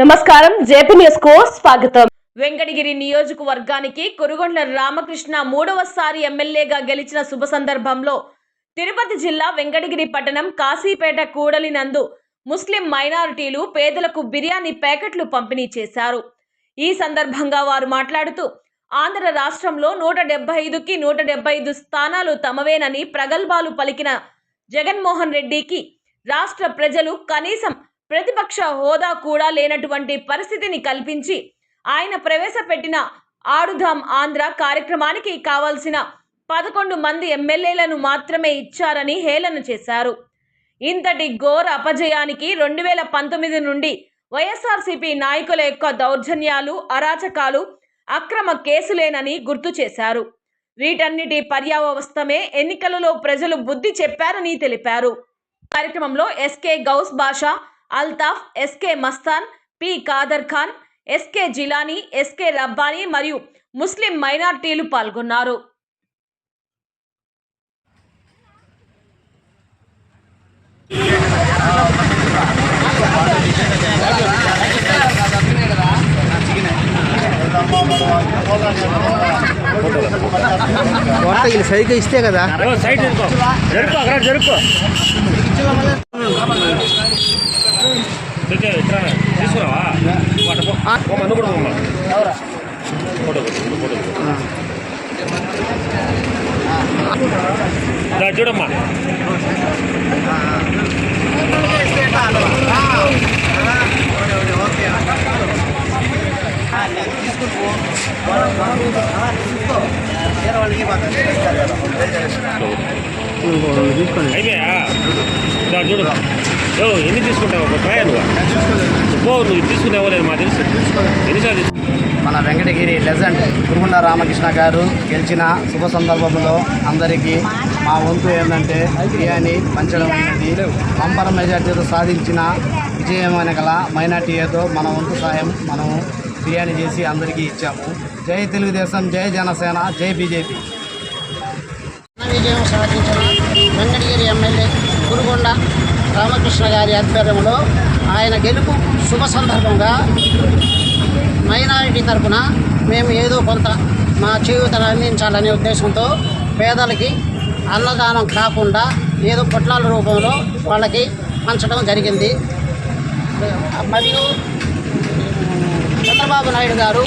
నమస్కారం జేపీ న్యూస్కు స్వాగతం. వెంకటగిరి నియోజకవర్గానికి కురుగొండ్ల రామకృష్ణ మూడవసారి ఎమ్మెల్యేగా గెలిచిన శుభ సందర్భంలో తిరుపతి జిల్లా వెంకటగిరి పట్టణం కాశీపేట కూడలినందు ముస్లిం మైనారిటీలు పేదలకు బిర్యానీ ప్యాకెట్లు పంపిణీ చేశారు. ఈ సందర్భంగా వారు మాట్లాడుతూ ఆంధ్ర రాష్ట్రంలో నూట డెబ్బై ఐదుకి నూట డెబ్బై ఐదు స్థానాలు తమవేనని ప్రగల్భాలు పలికిన జగన్మోహన్ రెడ్డికి రాష్ట్ర ప్రజలు కనీసం ప్రతిపక్ష హోదా కూడా లేనటువంటి పరిస్థితిని కల్పించి ఆయన ప్రవేశపెట్టిన ఆడుదాం ఆంధ్ర కార్యక్రమానికి కావాల్సిన పదకొండు మంది ఎమ్మెల్యేలను మాత్రమే ఇచ్చారని హేళన చేశారు. ఇంతటి ఘోర అపజయానికి రెండు వేల పంతొమ్మిది నుండి వైఎస్ఆర్సీపీ నాయకుల యొక్క దౌర్జన్యాలు అరాచకాలు అక్రమ కేసులేనని గుర్తు చేశారు. వీటన్నిటి పర్యావస్థమే ఎన్నికలలో ప్రజలు బుద్ధి చెప్పారని తెలిపారు. కార్యక్రమంలో SK Gouse Basha Altaf SK Mastan P. Khader Khan SK Jilani SK Rabbani మరియు ముస్లిం మైనార్టీలు పాల్గొన్నారు. సరిగ్గా ఇస్తే కదా? సైడ్ జరుపు జరుపు అక్కడ జరుపు. తీసుకురావా వాట పో. పో, మందు కూడా పోమ్మా. ఫోటో కొట్టు, ఫోటో కొట్టు. దా, చూడమ్మా తీసుకోండి అయిపోయా దా, చూడు ఓ, ఎన్ని తీసుకుంటావు? ఒక ట్రై నువ్వు పో నువ్వు తీసుకునేవో లేదు మా తెలుసు. ఎన్నిసార్లు మన వెంకటగిరి లెజెండ్ కురుగుండ రామకృష్ణ గారు గెలిచిన శుభ సందర్భంలో అందరికీ మా వంతు ఏంటంటే బిర్యానీ పంచడం అనేది పంపర మెజార్టీతో సాధించిన విజయమైన గల మైనార్టీతో మన వంతు సాయం మనము బిర్యానీ చేసి అందరికీ ఇచ్చాము. జై తెలుగుదేశం జై జనసేన జై బీజేపీ. విజయం సాధించిన వెంకటగిరి ఎమ్మెల్యే కురుగొండ రామకృష్ణ గారి ఆధ్వర్యంలో ఆయన గెలుపు శుభ సందర్భంగా మైనారిటీ తరపున మేము ఏదో కొంత మా చేయూతను అందించాలనే ఉద్దేశంతో పేదలకి అన్నదానం కాకుండా ఏదో పొట్లాల రూపంలో వాళ్ళకి పంచడం జరిగింది. మరియు చంద్రబాబు నాయుడు గారు